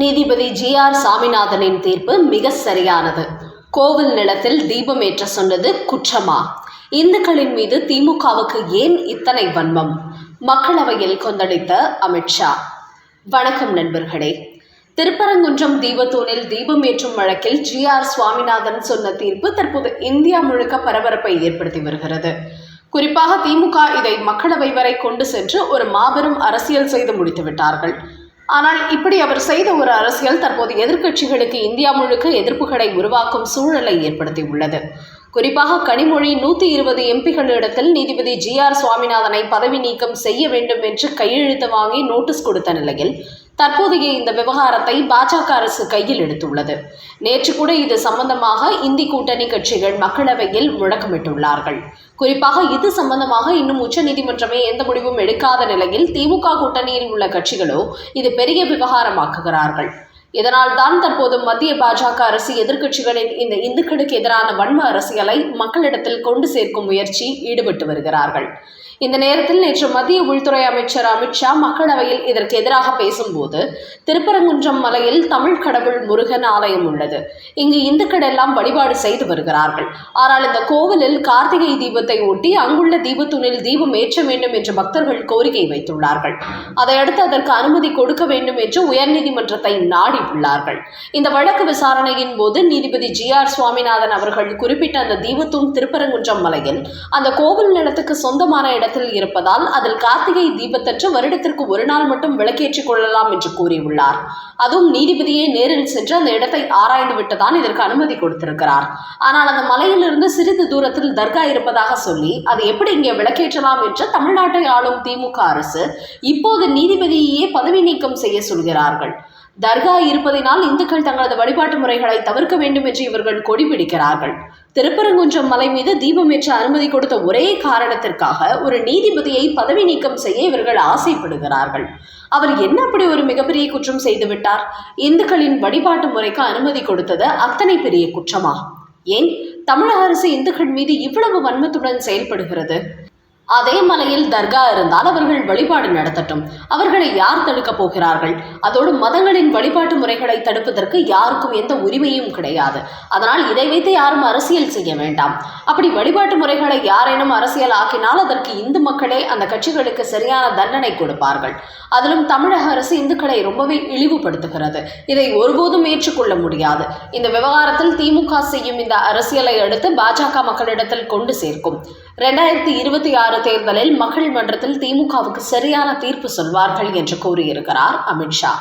நீதிபதி G R சாமிநாதனின் தீர்ப்பு மிக சரியானது. கோவில் நிலத்தில் தீபம் ஏற்ற சொன்னது குற்றமா? இந்துக்களின் மீது திமுகவுக்கு ஏன் இத்தனை வன்மம்? மக்களவையில் கொந்தளித்த அமித்ஷா வணக்கம் நண்பர்களே. திருப்பரங்குன்றம் தீபத்தூணில் தீபம் ஏற்றும் வழக்கில் ஜி ஆர் சுவாமிநாதன் சொன்ன தீர்ப்பு தற்போது இந்தியா முழுக்க பரபரப்பை ஏற்படுத்தி வருகிறது. குறிப்பாக திமுக இதை மக்களவை வரை கொண்டு சென்று ஒரு மாபெரும் அரசியல் செய்து முடித்து விட்டார்கள் ஆனால் இப்படி அவர் செய்த ஒரு அரசியல் தற்போது எதிர்க்கட்சிகளுக்கு இந்தியா முழுக்க எதிர்ப்புகளை உருவாக்கும் சூழலை ஏற்படுத்தியுள்ளது. குறிப்பாக கனிமொழி நூற்றி இருபது எம்பிகளிடத்தில் நீதிபதி ஜி ஆர் சுவாமிநாதனை பதவி நீக்கம் செய்ய வேண்டும் என்று கையெழுத்து வாங்கி நோட்டீஸ் கொடுத்த நிலையில் தற்போதைய இந்த விவகாரத்தை பாஜக அரசு கையில் எடுத்துள்ளது. நேற்று கூட இது சம்பந்தமாக இந்தி கூட்டணி கட்சிகள் மக்களவையில் முழக்கமிட்டுள்ளார்கள். குறிப்பாக இது சம்பந்தமாக இன்னும் உச்சநீதிமன்றமே எந்த முடிவும் எடுக்காத நிலையில் திமுக கூட்டணியில் உள்ள கட்சிகளோ இது பெரிய விவகாரமாக்குகிறார்கள். இதனால் தான் தற்போது மத்திய பாஜக அரசு எதிர்க்கட்சிகளின் இந்த இந்துக்களுக்கு எதிரான வன்ம அரசியலை மக்களிடத்தில் கொண்டு சேர்க்கும் முயற்சி ஈடுபட்டு வருகிறார்கள். இந்த நேரத்தில் நேற்று மத்திய உள்துறை அமைச்சர் அமித்ஷா மக்களவையில் இதற்கு எதிராக பேசும்போது திருப்பரங்குன்றம் மலையில் தமிழ் கடவுள் முருகன் ஆலயம் உள்ளது. இங்கு இந்துக்கள் எல்லாம் வழிபாடு செய்து வருகிறார்கள். ஆனால் இந்த கோவிலில் கார்த்திகை தீபத்தை ஒட்டி அங்குள்ள தீபத்தூணில் தீபம் ஏற்ற வேண்டும் என்று பக்தர்கள் கோரிக்கை வைத்துள்ளார்கள். அதையடுத்து அதற்கு அனுமதி கொடுக்க வேண்டும் என்று உயர்நீதிமன்றத்தை நாடி உள்ளார்கள் இந்த வழக்கு விசாரணையின் போது நீதிபதி ஜி ஆர் சுவாமிநாதன் அவர்கள் குறிப்பிட்ட அந்த தீபத்தூண் திருப்பரங்குன்றம் மலையில் அந்த கோவில் நிலத்துக்கு சொந்தமான இடத்தில் இருப்பதால் அதில் கார்த்திகை தீபத்தன்று வருடத்திற்கு ஒரு நாள் மட்டும் விளக்கேற்றிக் கொள்ளலாம் என்று கூறியுள்ளார். அதுவும் நீதிபதியே நேரில் சென்று அந்த இடத்தை ஆராய்ந்து விட்டுதான் இதற்கு அனுமதி கொடுத்திருக்கிறார். ஆனால் அந்த மலையிலிருந்து சிறிது தூரத்தில் தர்கா இருப்பதாக சொல்லி அது எப்படி இங்கே விளக்கேற்றலாம் என்று தமிழ்நாட்டை ஆளும் திமுக அரசு இப்போது நீதிபதியையே பதவி நீக்கம் செய்ய சொல்கிறார்கள். தர்கா இருப்பதினால் இந்துக்கள் தங்களது வழிபாட்டு முறைகளை தவிர்க்க வேண்டும் என்று இவர்கள் கொடி பிடிக்கிறார்கள். திருப்பரங்குன்றம் மலை மீது தீபம் ஏற்ற அனுமதி கொடுத்த ஒரே காரணத்திற்காக ஒரு நீதிபதியை பதவி நீக்கம் செய்ய இவர்கள் ஆசைப்படுகிறார்கள். அவர் என்ன அப்படி ஒரு மிகப்பெரிய குற்றம் செய்துவிட்டார்? இந்துக்களின் வழிபாட்டு முறைக்கு அனுமதி கொடுத்தது அத்தனை பெரிய குற்றமா? ஏன்? தமிழக அரசு இந்துக்கள் மீது இவ்வளவு வன்மத்துடன் செயல்படுகிறது. அதே மலையில் தர்கா இருந்தால் அவர்கள் வழிபாடு நடத்தட்டும். அவர்களை யார் தடுக்கப் போகிறார்கள்? அதோடு மதங்களின் வழிபாட்டு முறைகளை தடுப்பதற்கு யாருக்கும் எந்த உரிமையும் கிடையாது. அதனால் இதை வைத்து யாரும் அரசியல் செய்ய வேண்டாம். அப்படி வழிபாட்டு முறைகளை யாரேனும் அரசியல் ஆக்கினால் அதற்கு இந்து மக்களே அந்த கட்சிகளுக்கு சரியான தண்டனை கொடுப்பார்கள். அதிலும் தமிழக அரசு இந்துக்களை ரொம்பவே இழிவுபடுத்துகிறது. இதை ஒருபோதும் ஏற்றுக்கொள்ள முடியாது. இந்த விவகாரத்தில் திமுக செய்யும் இந்த அரசியலை அடுத்து பாஜக மக்களிடத்தில் கொண்டு சேர்க்கும். ரெண்டாயிரத்தி இருபத்தி ஆறு தேர்தலில் மக்கள் மன்றத்தில் திமுகவுக்கு சரியான தீர்ப்பு சொல்வார்கள் என்று கூறியிருக்கிறார் அமித்ஷா.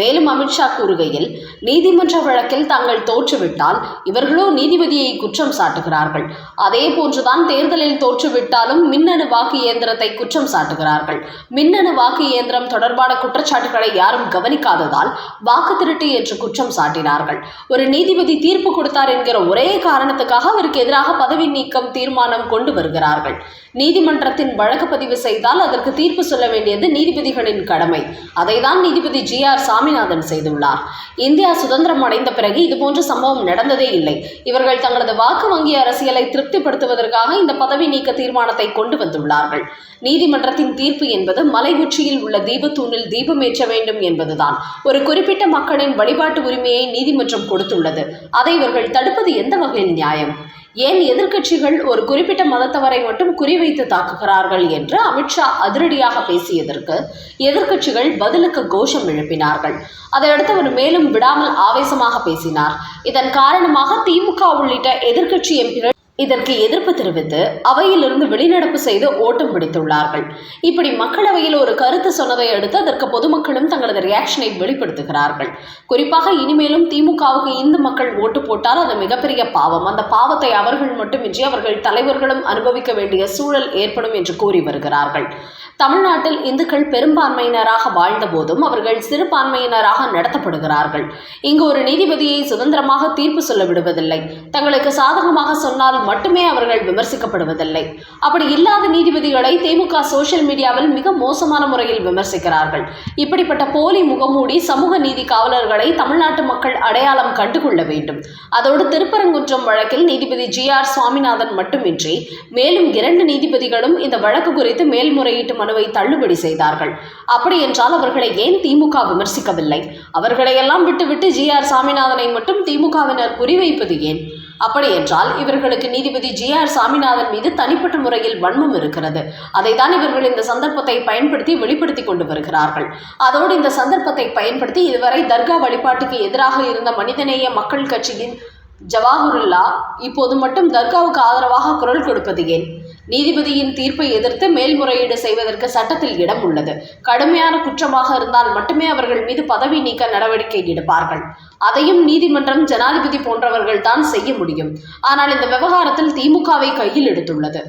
மேலும் அமித்ஷா கூறுகையில் நீதிமன்ற வழக்கில் தாங்கள் தோற்றுவிட்டால் இவர்களோ நீதிபதியை குற்றம் சாட்டுகிறார்கள். அதே போன்றுதான் தேர்தலில் தோற்றுவிட்டாலும் மின்னணு வாக்கு இயந்திரத்தை குற்றம் சாட்டுகிறார்கள். மின்னணு வாக்கு இயந்திரம் தொடர்பான குற்றச்சாட்டுகளை யாரும் கவனிக்காததால் வாக்கு திருட்டு என்று குற்றம் சாட்டினார்கள். ஒரு நீதிபதி தீர்ப்பு கொடுத்தார் என்கிற ஒரே காரணத்துக்காக அவருக்கு எதிராக பதவி நீக்கம் தீர்மானம் கொண்டு வருகிறார்கள். நீதிமன்றத்தின் வழக்கு பதிவு செய்தால் அதற்கு தீர்ப்பு சொல்ல வேண்டியது நீதிபதிகளின் கடமை. அதைதான் நீதிபதி ஜி ஆர் சாமிநாதன் செய்துள்ளார். இந்தியா சுதந்திரம் அடைந்த பிறகு இதுபோன்ற சம்பவம் நடந்ததே இல்லை. இவர்கள் தங்களது வாக்கு வங்கி அரசியலை திருப்திப்படுத்துவதற்காக இந்த பதவி நீக்க தீர்மானத்தை கொண்டு வந்துள்ளார்கள். நீதிமன்றத்தின் தீர்ப்பு என்பது மலை உச்சியில் உள்ள தீபத்தூணில் தீபம் ஏற்ற வேண்டும் என்பதுதான். ஒரு குறிப்பிட்ட மக்களின் வழிபாட்டு உரிமையை நீதிமன்றம் கொடுத்துள்ளது. அதை இவர்கள் தடுப்பது எந்த வகையில் நியாயம்? ஏன் எதிர்க்கட்சிகள் ஒரு குறிப்பிட்ட மதத்தவரை மட்டும் குறிவைத்து தாக்குகிறார்கள் என்று அமித்ஷா அதிரடியாக பேசியதற்கு எதிர்க்கட்சிகள் பதிலுக்கு கோஷம் எழுப்பினார்கள். அதையடுத்து அவர் மேலும் விடாமல் ஆவேசமாக பேசினார். இதன் காரணமாக திமுக உள்ளிட்ட எதிர்க்கட்சி எம்பிகள் இதற்கு எதிர்ப்பு தெரிவித்து அவையிலிருந்து வெளிநடப்பு செய்து ஓட்டம் பிடித்துள்ளார்கள். இப்படி மக்களவையில் ஒரு கருத்து சொன்னதை அடுத்து அதற்கு பொதுமக்களும் தங்களது ரியாக்ஷனை வெளிப்படுத்துகிறார்கள். குறிப்பாக இனிமேலும் திமுகவுக்கு இந்து மக்கள் ஓட்டு போட்டால் அது மிகப்பெரிய பாவம். அந்த பாவத்தை அவர்கள் மட்டுமின்றி அவர்கள் தலைவர்களும் அனுபவிக்க வேண்டிய சூழல் ஏற்படும் என்று கூறி வருகிறார்கள். தமிழ்நாட்டில் இந்துக்கள் பெரும்பான்மையினராக வாழ்ந்த போதும் அவர்கள் சிறுபான்மையினராக நடத்தப்படுகிறார்கள். இங்கு ஒரு நீதிபதியை சுதந்திரமாக தீர்ப்பு சொல்ல விடுவதில்லை. தங்களுக்கு சாதகமாக சொன்னால் மட்டுமே அவர்கள் விமர்சிக்கப்படுவதில்லை. அப்படி இல்லாத நீதிபதிகளை திமுக சோசியல் மீடியாவில் மிக மோசமான முறையில் விமர்சிக்கிறார்கள். இப்படிப்பட்ட போலி முகமூடி சமூக நீதி காவலர்களை தமிழ்நாட்டு மக்கள் அடையாளம் கண்டுகொள்ள வேண்டும். அதோடு திருப்பரங்குன்றம் வழக்கில் நீதிபதி ஜி ஆர் சுவாமிநாதன் மட்டுமின்றி மேலும் இரண்டு நீதிபதிகளும் இந்த வழக்கு குறித்து மேல்முறையீட்டு மனுவை தள்ளுபடி செய்தார்கள். அப்படி என்றால் அவர்களை ஏன் திமுக விமர்சிக்கவில்லை? அவர்களையெல்லாம் விட்டுவிட்டு ஜி ஆர் சாமிநாதனை மட்டும் திமுகவினர் குறிவைப்பது ஏன்? அப்படியென்றால் இவர்களுக்கு நீதிபதி ஜி ஆர் சாமிநாதன் மீது தனிப்பட்ட முறையில் வன்மம் இருக்கிறது. அதைத்தான் இவர்கள் இந்த சந்தர்ப்பத்தை பயன்படுத்தி வெளிப்படுத்தி கொண்டு வருகிறார்கள். அதோடு இந்த சந்தர்ப்பத்தை பயன்படுத்தி இதுவரை தர்கா வழிபாட்டுக்கு எதிராக இருந்த மனிதநேய மக்கள் கட்சியின் ஜவாஹருல்லா இப்போது மட்டும் தர்காவுக்கு ஆதரவாக குரல் கொடுப்பது ஏன்? நீதிபதியின் தீர்ப்பை எதிர்த்து மேல்முறையீடு செய்வதற்கு சட்டத்தில் இடம் உள்ளது. கடுமையான குற்றமாக இருந்தால் மட்டுமே அவர்கள் மீது பதவி நீக்க நடவடிக்கை எடுப்பார்கள். அதையும் நீதிமன்றம் ஜனாதிபதி போன்றவர்கள் தான் செய்ய முடியும். ஆனால் இந்த விவகாரத்தில் திமுகவை கையில் எடுத்துள்ளது.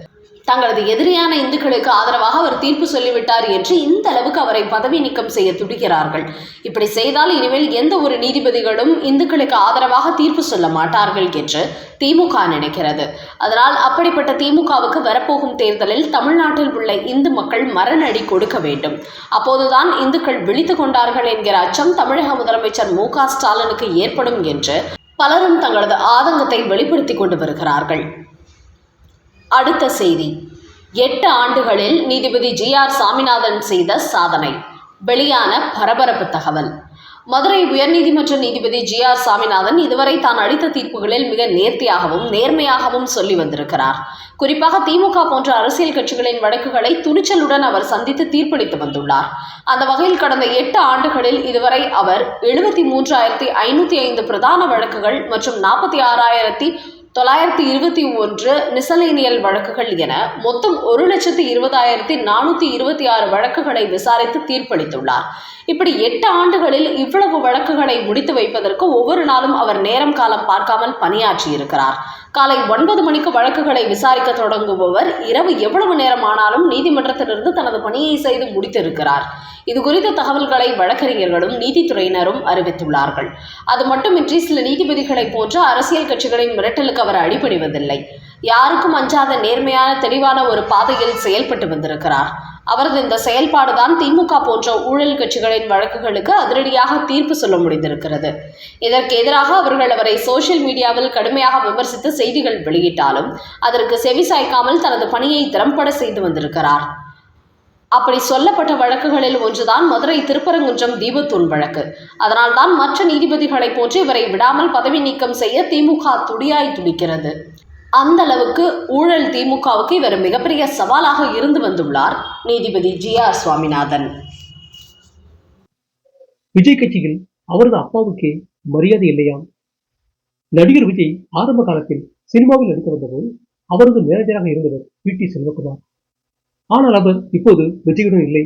தங்களது எதிரியான இந்துக்களுக்கு ஆதரவாக அவர் தீர்ப்பு சொல்லிவிட்டார் என்று இந்த அளவுக்கு அவரை பதவி நீக்கம் செய்ய துடிக்கிறார்கள். இப்படி செய்தால் இனிமேல் எந்த ஒரு நீதிபதிகளும் இந்துக்களுக்கு ஆதரவாக தீர்ப்பு சொல்ல மாட்டார்கள் என்று திமுக நினைக்கிறது. அதனால் அப்படிப்பட்ட திமுகவுக்கு வரப்போகும் தேர்தலில் தமிழ்நாட்டில் உள்ள இந்து மக்கள் மரணடி கொடுக்க வேண்டும். அப்போதுதான் இந்துக்கள் விழித்து கொண்டார்கள் என்கிற அச்சம் தமிழக முதலமைச்சர் மு ஸ்டாலினுக்கு ஏற்படும் என்று பலரும் தங்களது ஆதங்கத்தை வெளிப்படுத்தி கொண்டு வருகிறார்கள். அடுத்த செய்தி. எட்டு ஆண்டுகளில் நீதிபதி ஜி ஆர் சாமிநாதன் செய்த சாதனை. வெளியான பரபரப்பு தகவல். மதுரை உயர்நீதிமன்ற நீதிபதி ஜி ஆர் சாமிநாதன் இதுவரை தான் அளித்த தீர்ப்புகளில் மிக நேர்த்தியாகவும் நேர்மையாகவும் சொல்லி வந்திருக்கிறார். குறிப்பாக திமுக போன்ற அரசியல் கட்சிகளின் வழக்குகளை துணிச்சலுடன் அவர் சந்தித்து தீர்ப்பளித்து வந்துள்ளார். அந்த வகையில் கடந்த எட்டு ஆண்டுகளில் இதுவரை அவர் எழுபத்தி மூன்றாயிரத்தி ஐநூற்றி ஐந்து பிரதான வழக்குகள் மற்றும் நாற்பத்தி ஆறாயிரத்தி தொள்ளாயிரத்தி இருபத்தி ஒன்று மிசலேனியல் வழக்குகள் என மொத்தம் ஒரு லட்சத்து இருபதாயிரத்தி நானூற்றி இருபத்தி ஆறு வழக்குகளை விசாரித்து தீர்ப்பளித்துள்ளார். இப்படி எட்டு ஆண்டுகளில் இவ்வளவு வழக்குகளை முடித்து வைப்பதற்கு ஒவ்வொரு நாளும் அவர் நேரம் காலம் பார்க்காமல் பணியாற்றி இருக்கிறார் காலை ஒன்பது மணிக்கு வழக்குகளை விசாரிக்க தொடங்குபவர் இரவு எவ்வளவு நேரம் ஆனாலும் நீதிமன்றத்திலிருந்து தனது பணியை செய்து முடித்திருக்கிறார். இது குறித்த தகவல்களை வழக்கறிஞர்களும் நீதித்துறையினரும் அறிவித்துள்ளார்கள். அது மட்டுமின்றி சில நீதிபதிகளை போன்ற அரசியல் கட்சிகளின் மிரட்டலுக்கு அவர் அடிபணிவதில்லை. யாருக்கும் அஞ்சாத நேர்மையான தெளிவான ஒரு பாதையில் செயல்பட்டு வந்திருக்கிறார். அவரது இந்த செயல்பாடுதான் திமுக போன்ற ஊழல் கட்சிகளின் வழக்குகளுக்கு அதிரடியாக தீர்ப்பு சொல்ல முடிந்திருக்கிறது. இதற்கு எதிராக அவர்கள் அவரை சோஷியல் மீடியாவில் கடுமையாக விமர்சித்து செய்திகள் வெளியிட்டாலும் அதற்கு செவிசாய்க்காமல் தனது பணியை திறம்பட செய்து வந்திருக்கிறார். அப்படி சொல்லப்பட்ட வழக்குகளில் ஒன்றுதான் மதுரை திருப்பரங்குன்றம் தீபத்தூன் வழக்கு. அதனால்தான் மற்ற நீதிபதிகளைப் போன்று இவரை விடாமல் பதவி நீக்கம் செய்ய திமுக துடியாய் துடிக்கிறது. அந்த அளவுக்கு ஊழல் திமுகவுக்கு இவர் மிகப்பெரிய சவாலாக இருந்து வந்துள்ளார். நீதிபதி ஜி ஆர் சுவாமிநாதன். விஜய் கட்சியில் அவரது அப்பாவுக்கே மரியாதை இல்லையாம் நடிகர் விஜய் ஆரம்ப காலத்தில் சினிமாவில் நடித்து வந்தபோது அவரது மேனேஜராக இருந்தவர் பி டி செல்வகுமார். ஆனால் அவர் இப்போது விஜயுடன் இல்லை.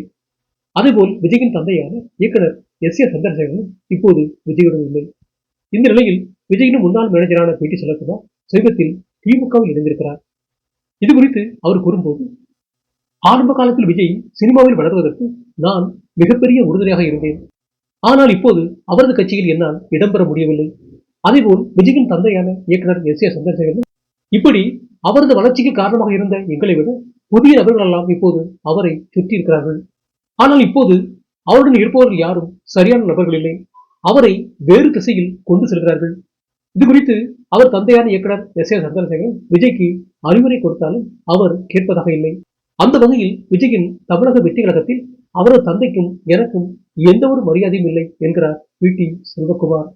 அதேபோல் விஜயின் தந்தையான இயக்குனர் எஸ் ஏ சந்திரசேகரனும் இப்போது விஜயுடன் இல்லை. இந்த நிலையில் விஜயினும் முன்னாள் மேனேஜரான பி டி செல்வகுமார் சமீபத்தில் திமுகவில் இணைந்திருக்கிறார். இது குறித்து அவர் கூறும்போது ஆரம்ப காலத்தில் விஜய் சினிமாவில் வளர்வதற்கு நான் மிகப்பெரிய உறுதுணையாக இருந்தேன். ஆனால் இப்போது அவரது கட்சியில் என்னால் இடம்பெற முடியவில்லை. அதேபோல் விஜயின் தந்தையான இயக்குனர் எஸ் ஏ சந்திரசேகரன் இப்படி அவரது வளர்ச்சிக்கு காரணமாக இருந்த எங்களை விட புதிய நபர்கள் எல்லாம் இப்போது அவரை சுற்றி இருக்கிறார்கள் ஆனால் இப்போது அவருடன் இருப்பவர்கள் யாரும் சரியான நபர்கள் இல்லை. அவரை வேறு திசையில் கொண்டு செல்கிறார்கள். இது குறித்து அவர் தந்தையான இயக்குனர் எஸ் ஏ சந்திரசேகரன் விஜய்க்கு அறிவுரை கொடுத்தாலும் அவர் கேட்பதாக இல்லை. அந்த வகையில் விஜயின் தமிழக வெற்றி கழகத்தில் அவரது தந்தைக்கும் எனக்கும் எந்த ஒரு மரியாதையும் இல்லை என்கிறார் வி டி செல்வகுமார்.